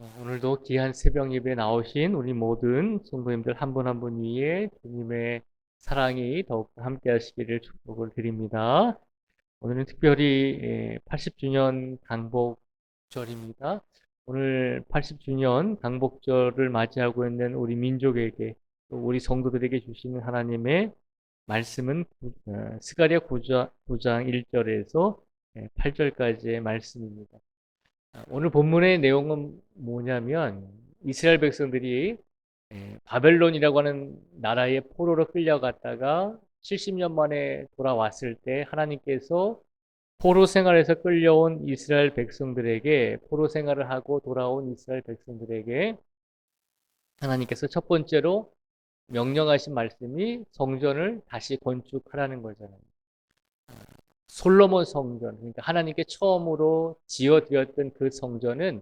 어, 오늘도 귀한 새벽 예배 나오신 우리 모든 성도님들 한 분 한 분 위에 주님의 사랑이 더욱 함께 하시기를 축복을 드립니다. 오늘은 특별히 80주년 강복절입니다. 오늘 80주년 강복절을 맞이하고 있는 우리 민족에게 또 우리 성도들에게 주시는 하나님의 말씀은 어, 스가랴 9장 1절에서 8절까지의 말씀입니다. 아, 오늘 본문의 내용은 뭐냐면 이스라엘 백성들이 예, 바벨론이라고 하는 나라의 포로로 끌려갔다가 70년 만에 돌아왔을 때 하나님께서 포로 생활에서 끌려온 이스라엘 백성들에게 포로 생활을 하고 돌아온 이스라엘 백성들에게 하나님께서 첫 번째로 명령하신 말씀이 성전을 다시 건축하라는 거잖아요. 솔로몬 성전, 그러니까 하나님께 처음으로 지어드렸던 그 성전은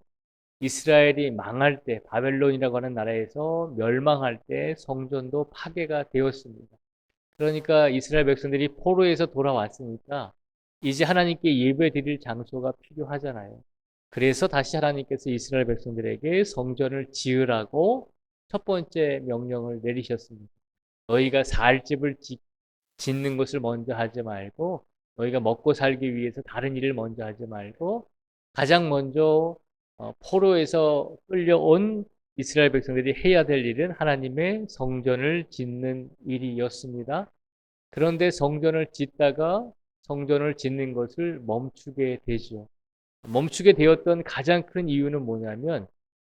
이스라엘이 망할 때, 바벨론이라고 하는 나라에서 멸망할 때 성전도 파괴가 되었습니다. 그러니까 이스라엘 백성들이 포로에서 돌아왔으니까 이제 하나님께 예배 드릴 장소가 필요하잖아요. 그래서 다시 하나님께서 이스라엘 백성들에게 성전을 지으라고 첫 번째 명령을 내리셨습니다. 너희가 살 집을 짓는 것을 먼저 하지 말고 너희가 먹고 살기 위해서 다른 일을 먼저 하지 말고 가장 먼저 어, 포로에서 끌려온 이스라엘 백성들이 해야 될 일은 하나님의 성전을 짓는 일이었습니다. 그런데 성전을 짓다가 성전을 짓는 것을 멈추게 되죠. 멈추게 되었던 가장 큰 이유는 뭐냐면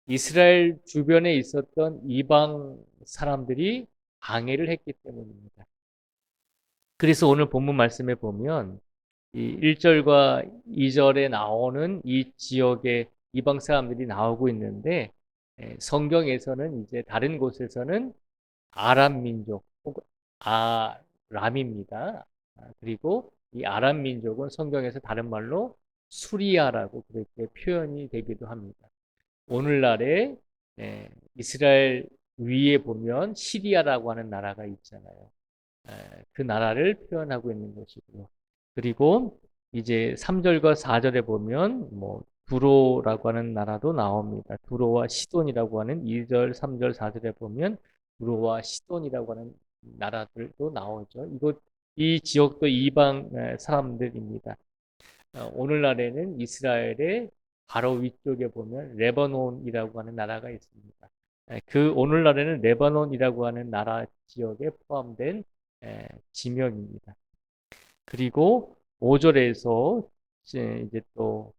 이스라엘 주변에 있었던 이방 사람들이 방해를 했기 때문입니다. 그래서 오늘 본문 말씀에 보면 이 1절과 2절에 나오는 이 지역의 이방 사람들이 나오고 있는데 예, 성경에서는 이제 다른 곳에서는 아람 민족 혹은 아람입니다. 아, 그리고 이 아람 민족은 성경에서 다른 말로 수리아라고 그렇게 표현이 되기도 합니다. 오늘날에 예, 이스라엘 위에 보면 시리아라고 하는 나라가 있잖아요. 그 나라를 표현하고 있는 것이고요. 그리고 이제 3절과 4절에 보면 뭐 두로라고 하는 나라도 나옵니다. 두로와 시돈이라고 하는 2절, 3절, 4절에 보면 두로와 시돈이라고 하는 나라들도 나오죠. 이곳 이 지역도 이방 사람들입니다. 어, 오늘날에는 이스라엘의 바로 위쪽에 보면 레바논이라고 하는 나라가 있습니다. 그 오늘날에는 레바논이라고 하는 나라 지역에 포함된 지명입니다. 그리고 5절에서 이제 또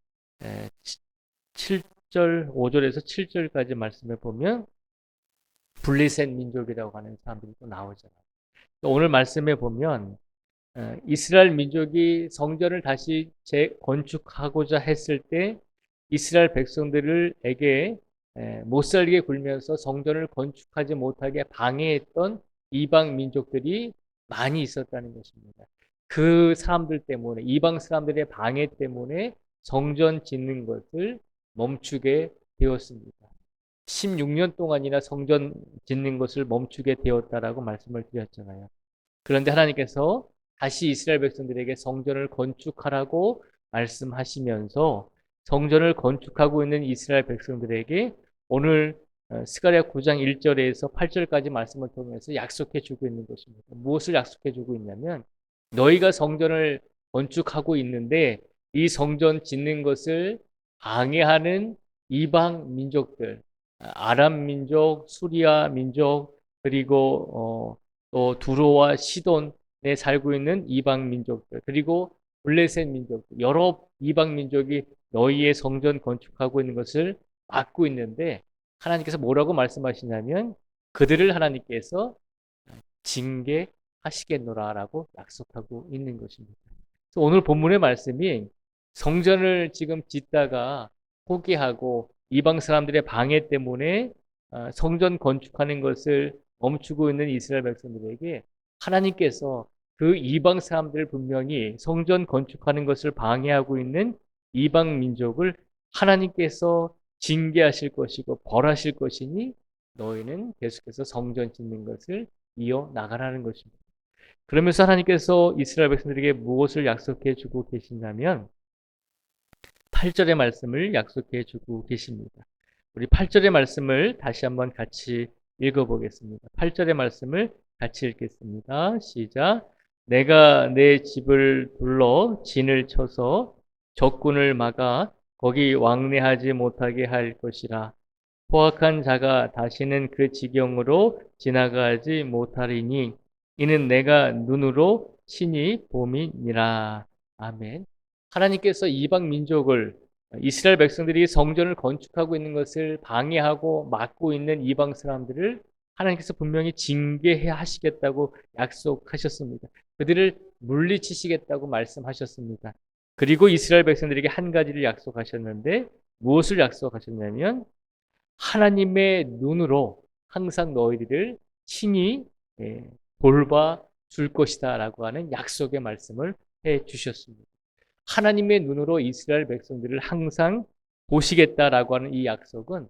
7절, 5절에서 7절까지 말씀해 보면 블리셋 민족이라고 하는 사람들이 또 나오잖아요. 오늘 말씀해 보면 이스라엘 민족이 성전을 다시 재건축하고자 했을 때 이스라엘 백성들에게 못 살게 굴면서 성전을 건축하지 못하게 방해했던 이방 민족들이 많이 있었다는 것입니다. 그 사람들 때문에 이방 사람들의 방해 때문에 성전 짓는 것을 멈추게 되었습니다. 16년 동안이나 성전 짓는 것을 멈추게 되었다라고 말씀을 드렸잖아요. 그런데 하나님께서 다시 이스라엘 백성들에게 성전을 건축하라고 말씀하시면서 성전을 건축하고 있는 이스라엘 백성들에게 오늘 어, 스가랴 9장 1절에서 8절까지 말씀을 통해서 약속해 주고 있는 것입니다. 무엇을 약속해 주고 있냐면 너희가 성전을 건축하고 있는데 이 성전 짓는 것을 방해하는 이방 민족들, 아람 민족, 수리아 민족, 그리고 어, 또 두로와 시돈에 살고 있는 이방 민족들, 그리고 블레셋 민족, 여러 이방 민족이 너희의 성전 건축하고 있는 것을 막고 있는데 하나님께서 뭐라고 말씀하시냐면 그들을 하나님께서 징계하시겠노라라고 약속하고 있는 것입니다. 오늘 본문의 말씀이 성전을 지금 짓다가 포기하고 이방 사람들의 방해 때문에 어, 성전 건축하는 것을 멈추고 있는 이스라엘 백성들에게 하나님께서 그 이방 사람들을 분명히 성전 건축하는 것을 방해하고 있는 이방 민족을 하나님께서 징계하실 것이고 벌하실 것이니 너희는 계속해서 성전 짓는 것을 이어 나가라는 것입니다. 그러면서 하나님께서 이스라엘 백성들에게 무엇을 약속해 주고 계시냐면 8절의 말씀을 약속해 주고 계십니다. 우리 8절의 말씀을 다시 한번 같이 읽어보겠습니다. 8절의 말씀을 같이 읽겠습니다. 시작. 내가 내 집을 둘러 진을 쳐서 적군을 막아 거기 왕래하지 못하게 할 것이라. 포악한 자가 다시는 그 지경으로 지나가지 못하리니 이는 내가 눈으로 친히 봄이니라. 아멘. 하나님께서 이방 민족을 이스라엘 백성들이 성전을 건축하고 있는 것을 방해하고 막고 있는 이방 사람들을 하나님께서 분명히 징계해 하시겠다고 약속하셨습니다. 그들을 물리치시겠다고 말씀하셨습니다. 그리고 이스라엘 백성들에게 한 가지를 약속하셨는데 무엇을 약속하셨냐면 하나님의 눈으로 항상 너희들을 친히 예, 돌봐 줄 것이다라고 하는 약속의 말씀을 해 주셨습니다. 하나님의 눈으로 이스라엘 백성들을 항상 보시겠다라고 하는 이 약속은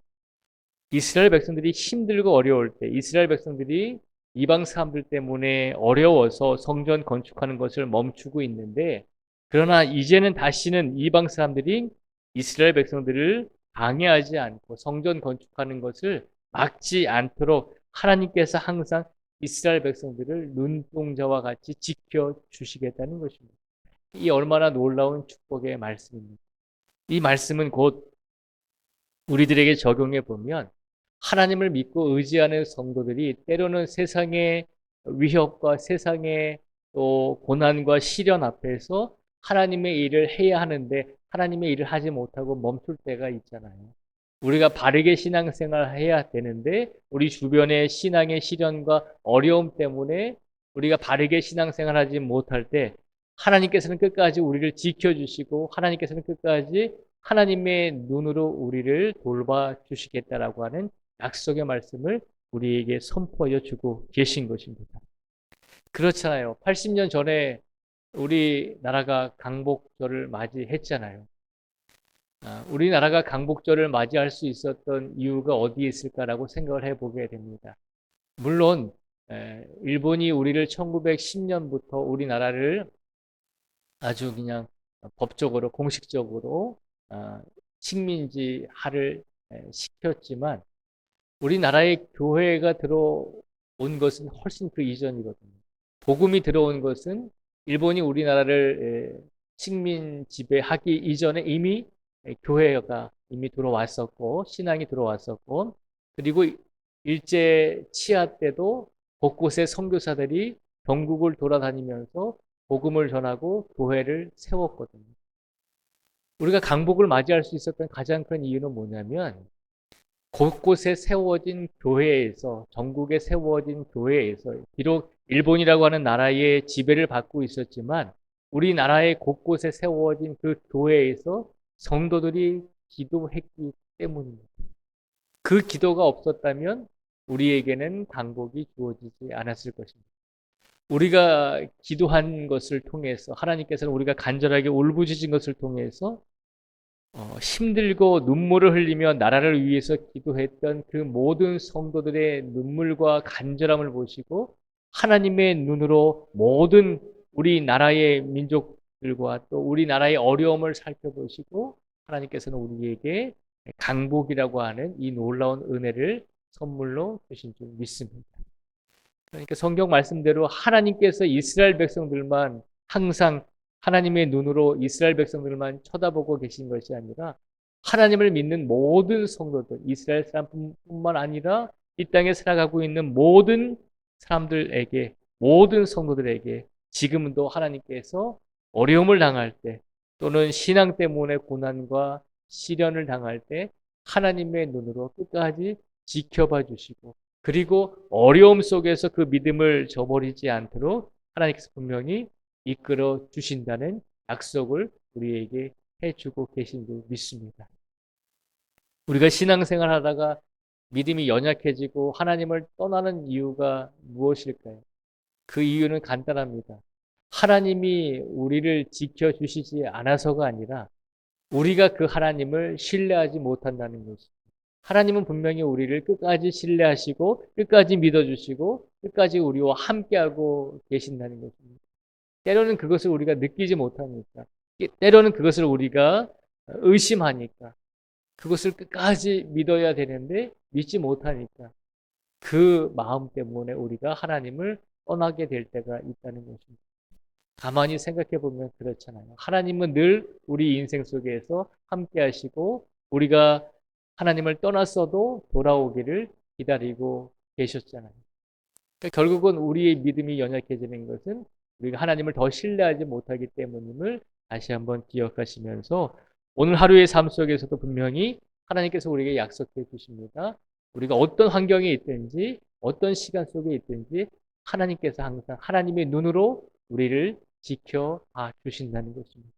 이스라엘 백성들이 힘들고 어려울 때 이스라엘 백성들이 이방 사람들 때문에 어려워서 성전 건축하는 것을 멈추고 있는데 그러나 이제는 다시는 이방 사람들이 이스라엘 백성들을 방해하지 않고 성전 건축하는 것을 막지 않도록 하나님께서 항상 이스라엘 백성들을 눈동자와 같이 지켜 주시겠다는 것입니다. 이 얼마나 놀라운 축복의 말씀입니다. 이 말씀은 곧 우리들에게 적용해 보면 하나님을 믿고 의지하는 성도들이 때로는 세상의 위협과 세상의 또 고난과 시련 앞에서 하나님의 일을 해야 하는데 하나님의 일을 하지 못하고 멈출 때가 있잖아요. 우리가 바르게 신앙생활 해야 되는데 우리 주변의 신앙의 시련과 어려움 때문에 우리가 바르게 신앙생활 하지 못할 때 하나님께서는 끝까지 우리를 지켜주시고 하나님께서는 끝까지 하나님의 눈으로 우리를 돌봐 주시겠다라고 하는 약속의 말씀을 우리에게 선포하여 주고 계신 것입니다. 그렇잖아요. 80년 전에 우리나라가 강복절을 맞이했잖아요. 아, 우리나라가 강복절을 맞이할 수 있었던 이유가 어디에 있을까라고 생각을 해보게 됩니다. 물론 일본이 우리를 1910년부터 우리나라를 아주 그냥 법적으로 공식적으로 아, 식민지화를 시켰지만 우리나라의 교회가 들어온 것은 훨씬 그 이전이거든요. 복음이 들어온 것은 일본이 우리나라를 식민 지배하기 이전에 이미 교회가 이미 들어왔었고 신앙이 들어왔었고 그리고 일제 치하 때도 곳곳에 선교사들이 전국을 돌아다니면서 복음을 전하고 교회를 세웠거든요. 우리가 강복을 맞이할 수 있었던 가장 큰 이유는 뭐냐면 곳곳에 세워진 교회에서 전국에 세워진 교회에서 비록 일본이라고 하는 나라의 지배를 받고 있었지만 우리나라의 곳곳에 세워진 그 교회에서 성도들이 기도했기 때문입니다. 그 기도가 없었다면 우리에게는 강복이 주어지지 않았을 것입니다. 우리가 기도한 것을 통해서 하나님께서는 우리가 간절하게 울부짖은 것을 통해서 어, 힘들고 눈물을 흘리며 나라를 위해서 기도했던 그 모든 성도들의 눈물과 간절함을 보시고 하나님의 눈으로 모든 우리나라의 민족들과 또 우리나라의 어려움을 살펴보시고 하나님께서는 우리에게 강복이라고 하는 이 놀라운 은혜를 선물로 주신 줄 믿습니다. 그러니까 성경 말씀대로 하나님께서 이스라엘 백성들만 항상 하나님의 눈으로 이스라엘 백성들만 쳐다보고 계신 것이 아니라 하나님을 믿는 모든 성도들, 이스라엘 사람뿐만 아니라 이 땅에 살아가고 있는 모든 사람들에게, 모든 성도들에게 지금도 하나님께서 어려움을 당할 때 또는 신앙 때문에 고난과 시련을 당할 때 하나님의 눈으로 끝까지 지켜봐 주시고 그리고 어려움 속에서 그 믿음을 저버리지 않도록 하나님께서 분명히 이끌어 주신다는 약속을 우리에게 해주고 계신 줄 믿습니다. 우리가 신앙생활 하다가 믿음이 연약해지고 하나님을 떠나는 이유가 무엇일까요? 그 이유는 간단합니다. 하나님이 우리를 지켜주시지 않아서가 아니라 우리가 그 하나님을 신뢰하지 못한다는 것입니다. 하나님은 분명히 우리를 끝까지 신뢰하시고 끝까지 믿어주시고 끝까지 우리와 함께하고 계신다는 것입니다. 때로는 그것을 우리가 느끼지 못하니까 때로는 그것을 우리가 의심하니까 그것을 끝까지 믿어야 되는데 믿지 못하니까 그 마음 때문에 우리가 하나님을 떠나게 될 때가 있다는 것입니다. 가만히 생각해 보면 그렇잖아요. 하나님은 늘 우리 인생 속에서 함께 하시고 우리가 하나님을 떠났어도 돌아오기를 기다리고 계셨잖아요. 그러니까 결국은 우리의 믿음이 연약해지는 것은 우리가 하나님을 더 신뢰하지 못하기 때문임을 다시 한번 기억하시면서 오늘 하루의 삶 속에서도 분명히 하나님께서 우리에게 약속해 주십니다. 우리가 어떤 환경에 있든지 어떤 시간 속에 있든지 하나님께서 항상 하나님의 눈으로 우리를 지켜 봐 주신다는 것입니다.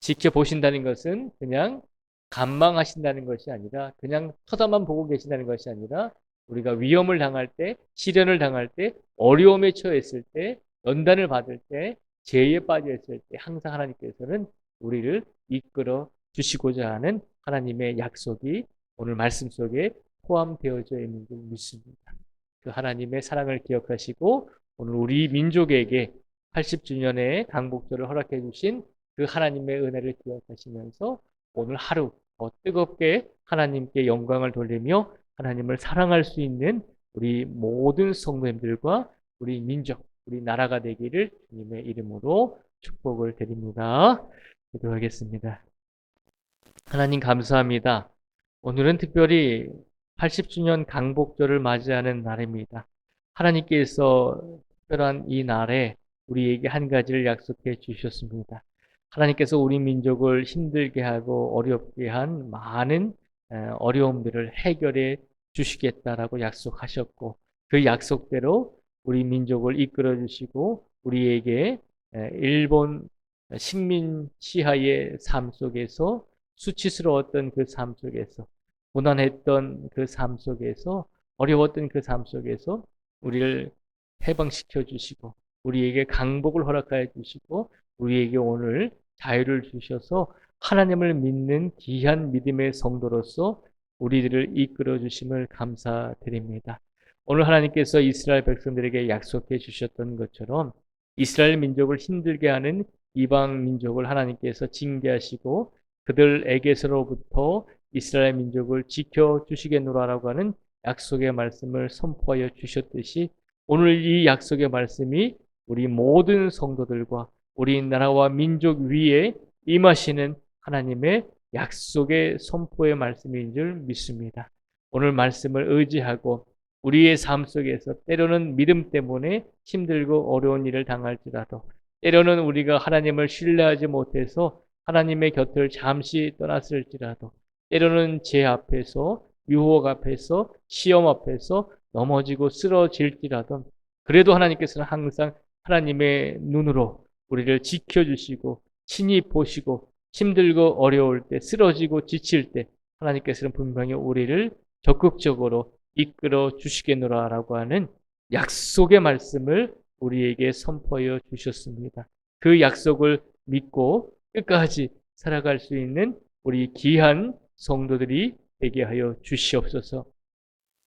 지켜 보신다는 것은 그냥 감망하신다는 것이 아니라 그냥 쳐다만 보고 계신다는 것이 아니라 우리가 위험을 당할 때, 시련을 당할 때, 어려움에 처했을 때, 연단을 받을 때, 죄에 빠져 있을 때 항상 하나님께서는 우리를 이끌어 주시고자 하는 하나님의 약속이 오늘 말씀 속에 포함되어져 있는 줄 믿습니다. 그 하나님의 사랑을 기억하시고 오늘 우리 민족에게 80주년의 강복절을 허락해 주신 그 하나님의 은혜를 기억하시면서 오늘 하루 더 뜨겁게 하나님께 영광을 돌리며 하나님을 사랑할 수 있는 우리 모든 성도님들과 우리 민족, 우리 나라가 되기를 주님의 이름으로 축복을 드립니다. 기도하겠습니다. 하나님 감사합니다. 오늘은 특별히 80주년 강복절을 맞이하는 날입니다. 하나님께서 특별한 이 날에 우리에게 한 가지를 약속해 주셨습니다. 하나님께서 우리 민족을 힘들게 하고 어렵게 한 많은 어려움들을 해결해 주시겠다라고 약속하셨고 그 약속대로 우리 민족을 이끌어 주시고 우리에게 일본 식민 시하의 삶 속에서 수치스러웠던 그 삶 속에서 고난했던 그 삶 속에서 어려웠던 그 삶 속에서 우리를 해방시켜 주시고 우리에게 강복을 허락하여 주시고 우리에게 오늘 자유를 주셔서 하나님을 믿는 귀한 믿음의 성도로서 우리들을 이끌어 주심을 감사드립니다. 오늘 하나님께서 이스라엘 백성들에게 약속해 주셨던 것처럼 이스라엘 민족을 힘들게 하는 이방 민족을 하나님께서 징계하시고 그들에게서로부터 이스라엘 민족을 지켜 주시겠노라라고 하는 약속의 말씀을 선포하여 주셨듯이 오늘 이 약속의 말씀이 우리 모든 성도들과 우리 나라와 민족 위에 임하시는 하나님의 약속의 선포의 말씀인 줄 믿습니다. 오늘 말씀을 의지하고 우리의 삶 속에서 때로는 믿음 때문에 힘들고 어려운 일을 당할지라도 때로는 우리가 하나님을 신뢰하지 못해서 하나님의 곁을 잠시 떠났을지라도 때로는 죄 앞에서 유혹 앞에서 시험 앞에서 넘어지고 쓰러질지라도 그래도 하나님께서는 항상 하나님의 눈으로 우리를 지켜주시고 친히 보시고 힘들고 어려울 때 쓰러지고 지칠 때 하나님께서는 분명히 우리를 적극적으로 이끌어 주시겠노라라고 하는 약속의 말씀을 우리에게 선포하여 주셨습니다. 그 약속을 믿고 끝까지 살아갈 수 있는 우리 귀한 성도들이 되게 하여 주시옵소서.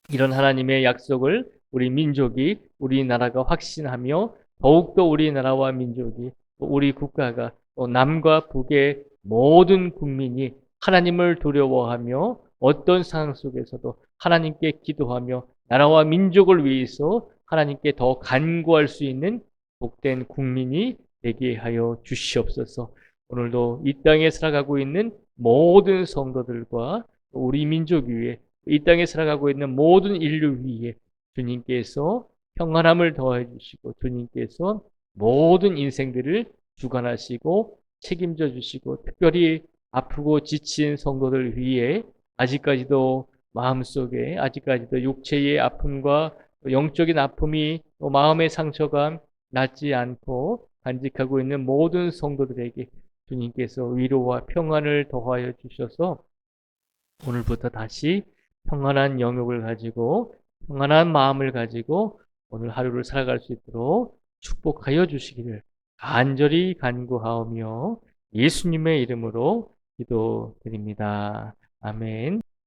이런 하나님의 약속을 우리 민족이 우리 나라가 확신하며 더욱더 우리 나라와 민족이 우리 국가가 또 남과 북의 모든 국민이 하나님을 두려워하며 어떤 상황 속에서도 하나님께 기도하며 나라와 민족을 위해서 하나님께 더 간구할 수 있는 복된 국민이 되게 하여 주시옵소서. 오늘도 이 땅에 살아가고 있는 모든 성도들과 우리 민족 위에 이 땅에 살아가고 있는 모든 인류 위에 주님께서 평안함을 더해 주시고 주님께서 모든 인생들을 주관하시고 책임져 주시고 특별히 아프고 지친 성도들 위해 아직까지도 마음속에 아직까지도 육체의 아픔과 영적인 아픔이 또 마음의 상처가 낫지 않고 간직하고 있는 모든 성도들에게 주님께서 위로와 평안을 더하여 주셔서 오늘부터 다시 평안한 영역을 가지고 평안한 마음을 가지고 오늘 하루를 살아갈 수 있도록 축복하여 주시기를 간절히 간구하오며 예수님의 이름으로 기도드립니다. 아멘.